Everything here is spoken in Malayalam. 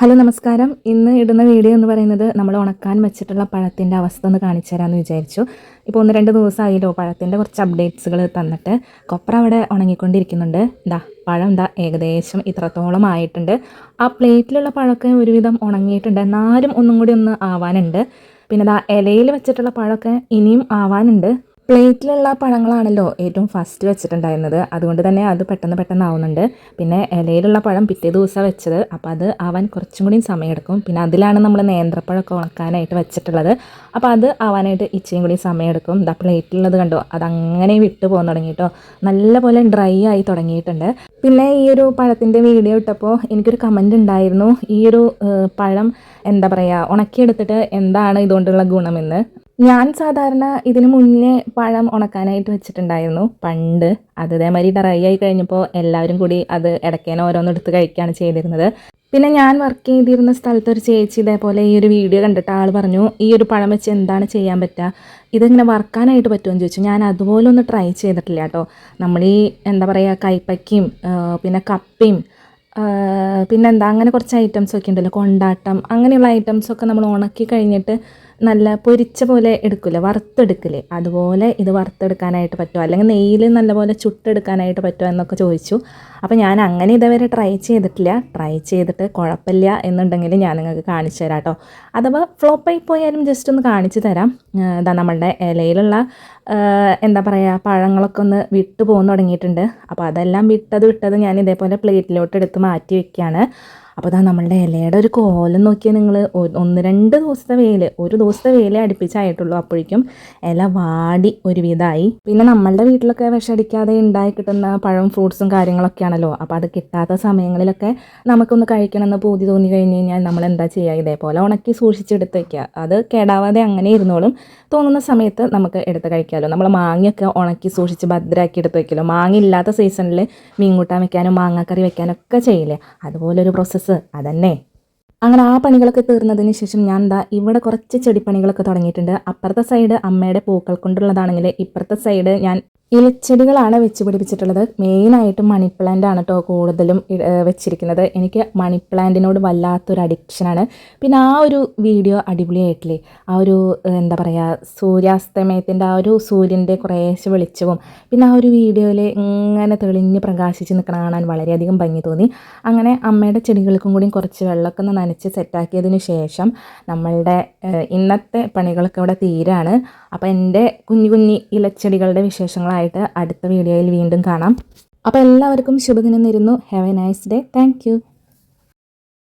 ഹലോ നമസ്കാരം. ഇന്ന് ഇടുന്ന വീഡിയോ എന്ന് പറയുന്നത് നമ്മൾ ഉണക്കാൻ വെച്ചിട്ടുള്ള പഴത്തിന്റെ അവസ്ഥ ഒന്ന് കാണിച്ചു തരാമെന്ന് വിചാരിച്ചു. ഇപ്പോൾ ഒന്ന് രണ്ട് ദിവസമായില്ലോ പഴത്തിന്റെ കുറച്ച് അപ്ഡേറ്റ്സുകൾ തന്നിട്ട്. കൊപ്ര അവിടെ ഉണങ്ങിക്കൊണ്ടിരിക്കുന്നുണ്ട്. ഇതാ പഴം എന്താ ഏകദേശം ഇത്രത്തോളം ആയിട്ടുണ്ട്. ആ പ്ലേറ്റിലുള്ള പഴമൊക്കെ ഒരുവിധം ഉണങ്ങിയിട്ടുണ്ട്. എന്നാലും ഒന്നും കൂടി ഒന്ന് ആവാനുണ്ട്. പിന്നെ ഇതാ ഇലയിൽ വെച്ചിട്ടുള്ള പഴമൊക്കെ ഇനിയും ആവാനുണ്ട്. പ്ലേറ്റിലുള്ള പഴങ്ങളാണല്ലോ ഏറ്റവും ഫസ്റ്റ് വെച്ചിട്ടുണ്ടായിരുന്നത്. അതുകൊണ്ട് തന്നെ അത് പെട്ടെന്ന് പെട്ടെന്ന് ആവുന്നുണ്ട് പിന്നെ ഇലയിലുള്ള പഴം പിറ്റേ ദിവസം വെച്ചത്. അപ്പോൾ അത് ആവാൻ കുറച്ചും കൂടി സമയമെടുക്കും പിന്നെ അതിലാണ് നമ്മൾ നേന്ത്രപ്പഴമൊക്കെ ഉണക്കാനായിട്ട് വെച്ചിട്ടുള്ളത്. അപ്പോൾ അത് ആവാനായിട്ട് ഇച്ചിയും കൂടി സമയമെടുക്കും ഇതാ പ്ലേറ്റിലുള്ളത് കണ്ടോ? അതങ്ങനെ വിട്ടു പോകാൻ തുടങ്ങിയിട്ടോ നല്ലപോലെ ഡ്രൈ ആയി തുടങ്ങിയിട്ടുണ്ട്. പിന്നെ ഈ ഒരു പഴത്തിന്റെ വീഡിയോ ഇട്ടപ്പോൾ എനിക്കൊരു കമന്റ് ഉണ്ടായിരുന്നു. ഈ ഒരു പഴം എന്താ പറയുക ഉണക്കിയെടുത്തിട്ട് എന്താണ് ഇതുകൊണ്ടുള്ള ഗുണമെന്ന്. ഞാൻ സാധാരണ ഇതിനു മുന്നേ പഴം ഉണക്കാനായിട്ട് വെച്ചിട്ടുണ്ടായിരുന്നു. പണ്ട് അത് ഇതേമാതിരി ഡ്രൈ ആയി കഴിഞ്ഞപ്പോൾ എല്ലാവരും കൂടി അത് ഇടയ്ക്കേനെ ഓരോന്ന് എടുത്ത് കഴിക്കുകയാണ് ചെയ്തിരുന്നത്. പിന്നെ ഞാൻ വർക്ക് ചെയ്തിരുന്ന സ്ഥലത്ത് ഒരു ചേച്ചി ഇതേപോലെ ഈ ഒരു വീഡിയോ കണ്ടിട്ട് ആൾ പറഞ്ഞു ഈ ഒരു പഴം വെച്ച് എന്താണ് ചെയ്യാൻ പറ്റുക ഇതിങ്ങനെ വറുക്കാനായിട്ട് പറ്റുമെന്ന് ചോദിച്ചു. ഞാൻ അതുപോലെ ഒന്ന് ട്രൈ ചെയ്തിട്ടില്ല കേട്ടോ. നമ്മൾ ഈ എന്താ പറയുക കൈപ്പയ്ക്കും പിന്നെ കപ്പയും പിന്നെന്താ അങ്ങനെ കുറച്ച് ഐറ്റംസ് ഒക്കെ ഉണ്ടല്ലോ കൊണ്ടാട്ടം അങ്ങനെയുള്ള ഐറ്റംസൊക്കെ നമ്മൾ ഉണക്കി കഴിഞ്ഞിട്ട് നല്ല പൊരിച്ച പോലെ എടുക്കില്ല വറുത്തെടുക്കില്ലേ? അതുപോലെ ഇത് വറുത്തെടുക്കാനായിട്ട് പറ്റുമോ? അല്ലെങ്കിൽ നെയ്യിൽ നല്ലപോലെ ചുട്ടെടുക്കാനായിട്ട് പറ്റുമോ എന്നൊക്കെ ചോദിച്ചു. അപ്പോൾ ഞാൻ അങ്ങനെ ഇതുവരെ ട്രൈ ചെയ്തിട്ടില്ല. ട്രൈ ചെയ്തിട്ട് കുഴപ്പമില്ല എന്നുണ്ടെങ്കിൽ ഞാൻ നിങ്ങൾക്ക് കാണിച്ചു തരാം കേട്ടോ. അഥവാ ഫ്ലോപ്പായി പോയാലും ജസ്റ്റ് ഒന്ന് കാണിച്ചു തരാം. ഇതാ നമ്മളുടെ ഇലയിലുള്ള എന്താ പറയുക പഴങ്ങളൊക്കെ ഒന്ന് വിട്ടു പോകുന്നു തുടങ്ങിയിട്ടുണ്ട്. അപ്പോൾ അതെല്ലാം വിട്ടത് വിട്ടത് ഞാൻ ഇതേപോലെ പ്ലേറ്റിലോട്ട് എടുത്ത് മാറ്റി വെക്കുകയാണ്. അപ്പോൾ ഇതാ നമ്മളുടെ ഇലയുടെ ഒരു കോലം നോക്കിയാൽ നിങ്ങൾ ഒന്ന് രണ്ട് ദിവസത്തെ വെയിൽ ഒരു ദിവസത്തെ വെയിലേ അടുപ്പിച്ചായിട്ടുള്ളൂ. അപ്പോഴേക്കും ഇല വാടി ഒരുവിധമായി. പിന്നെ നമ്മളുടെ വീട്ടിലൊക്കെ വിഷടിക്കാതെ ഉണ്ടായി കിട്ടുന്ന പഴം ഫ്രൂട്ട്സും കാര്യങ്ങളൊക്കെയാണല്ലോ. അപ്പോൾ അത് കിട്ടാത്ത സമയങ്ങളിലൊക്കെ നമുക്കൊന്ന് കഴിക്കണമെന്ന് പൂതി തോന്നി കഴിഞ്ഞ് കഴിഞ്ഞാൽ നമ്മൾ എന്താ ചെയ്യുക ഇതേപോലെ ഉണക്കി സൂക്ഷിച്ചെടുത്ത് വയ്ക്കുക. അത് കേടാവാതെ അങ്ങനെ ഇരുന്നോളും. തോന്നുന്ന സമയത്ത് നമുക്ക് എടുത്ത് കഴിക്കാമല്ലോ നമ്മൾ മാങ്ങയൊക്കെ ഉണക്കി സൂക്ഷിച്ച് ഭദ്രമാക്കി എടുത്ത് വയ്ക്കലോ. മാങ്ങ ഇല്ലാത്ത സീസണിൽ മീൻ കൂട്ടാൻ വെക്കാനും മാങ്ങാക്കറി വെക്കാനൊക്കെ ചെയ്യില്ലേ? അതുപോലൊരു പ്രോസസ്സ് അതന്നെ. അങ്ങനെ ആ പണികളൊക്കെ തീർന്നതിന് ശേഷം ഞാൻ എന്താ ഇവിടെ കുറച്ച് ചെടിപ്പണികളൊക്കെ തുടങ്ങിയിട്ടുണ്ട്. അപ്പുറത്തെ സൈഡ് അമ്മയുടെ പൂക്കൾ കൊണ്ടുള്ളതാണെങ്കിൽ ഇപ്പുറത്തെ സൈഡ് ഞാൻ ഇലച്ചെടികളാണ് വെച്ച് പിടിപ്പിച്ചിട്ടുള്ളത്. മെയിനായിട്ട് മണി പ്ലാന്റ് ആണ് കേട്ടോ കൂടുതലും വെച്ചിരിക്കുന്നത്. എനിക്ക് മണി പ്ലാന്റിനോട് വല്ലാത്തൊരു അഡിക്ഷനാണ് പിന്നെ ആ ഒരു വീഡിയോ അടിപൊളിയായിട്ടില്ലേ? ആ ഒരു എന്താ പറയുക സൂര്യാസ്തമയത്തിന്റെ ആ ഒരു സൂര്യന്റെ കുറേശ്ശെ വെളിച്ചവും പിന്നെ ആ ഒരു വീഡിയോയിൽ ഇങ്ങനെ തെളിഞ്ഞ് പ്രകാശിച്ച് നിൽക്കണ കാണാൻ വളരെയധികം ഭംഗി തോന്നി. അങ്ങനെ അമ്മയുടെ ചെടികൾക്കും കൂടി കുറച്ച് വെള്ളമൊക്കെ ഒന്ന് നനച്ച് സെറ്റാക്കിയതിന് ശേഷം നമ്മളുടെ ഇന്നത്തെ പണികളൊക്കെ ഇവിടെ തീരാണ്. അപ്പോൾ എന്റെ കുഞ്ഞു കുഞ്ഞി ഇലച്ചെടികളുടെ വിശേഷങ്ങളായിട്ട് അടുത്ത വീഡിയോയിൽ വീണ്ടും കാണാം. അപ്പോൾ എല്ലാവർക്കും ശുഭദിനം നേരുന്നു. Have a nice day thank